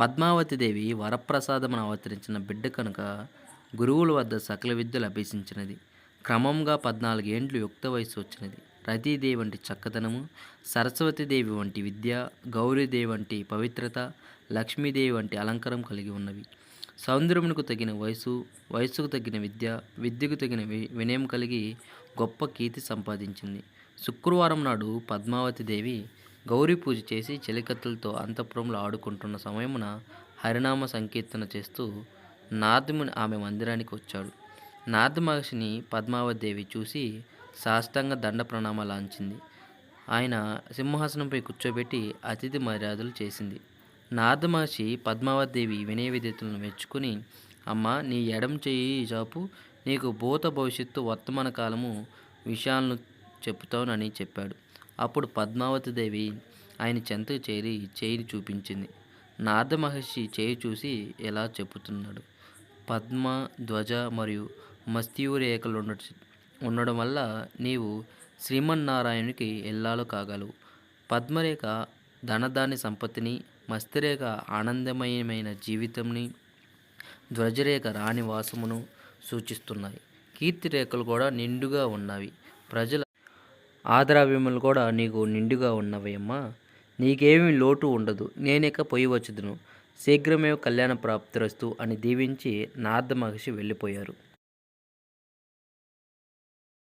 పద్మావతి దేవి వరప్రసాదమును అవతరించిన బిడ్డ కనుక గురువుల వద్ద సకల విద్యలు అభ్యసించినది. క్రమంగా పద్నాలుగేండ్లు యుక్త వయసు వచ్చినది. రతీదేవి వంటి చక్కదనము సరస్వతీదేవి వంటి విద్య గౌరీదేవి వంటి పవిత్రత లక్ష్మీదేవి వంటి అలంకారం కలిగి ఉన్నవి. సౌందర్యమునకు తగిన వయసు వయసుకు తగిన విద్య విద్యకు తగిన వి- వినయం కలిగి గొప్ప కీర్తి సంపాదించింది. శుక్రవారం నాడు పద్మావతి దేవి గౌరీ పూజ చేసి చెలికత్తులతో అంతఃపురంలో ఆడుకుంటున్న సమయమున హరినామ సంకీర్తన చేస్తూ నారదుముని ఆమె మందిరానికి వచ్చాడు. నారద మహర్షిని పద్మావతి చూసి సాష్టాంగ దండ ప్రణామాలాంచింది ఆయన సింహాసనంపై కూర్చోబెట్టి అతిథి మర్యాదలు చేసింది. నారద మహర్షి పద్మావతి దేవి వినయ విధేతలను మెచ్చుకుని అమ్మ నీ ఎడం చెయ్యి చాపు నీకు భూత భవిష్యత్తు వర్తమాన కాలము విషయాలను చెప్తానని చెప్పాడు. అప్పుడు పద్మావతి దేవి ఆయన చెంతకు చేరి చేయి చూపించింది. నారద మహర్షి చేయి చూసి ఎలా చెప్పుతున్నాడు? పద్మ ధ్వజ మరియు మస్తియూరేఖలు ఉండ ఉండడం వల్ల నీవు శ్రీమన్నారాయణునికి ఎల్లాలు కాగలవు. పద్మరేఖ ధనధాన్య సంపత్తిని మస్తిరేఖ ఆనందమయమైన జీవితంని ధ్వజరేఖ రాణి వాసమును సూచిస్తున్నాయి. కీర్తి రేఖలు కూడా నిండుగా ఉన్నవి. ప్రజల ఆదరాభిములు కూడా నీకు నిండుగా ఉన్నవి అమ్మా. నీకేమీ లోటు ఉండదు. నేనిక పోయి వచ్చుదును. శీఘ్రమే కళ్యాణ ప్రాప్తిరస్తు అని దీవించి నారద మహర్షి వెళ్ళిపోయారు.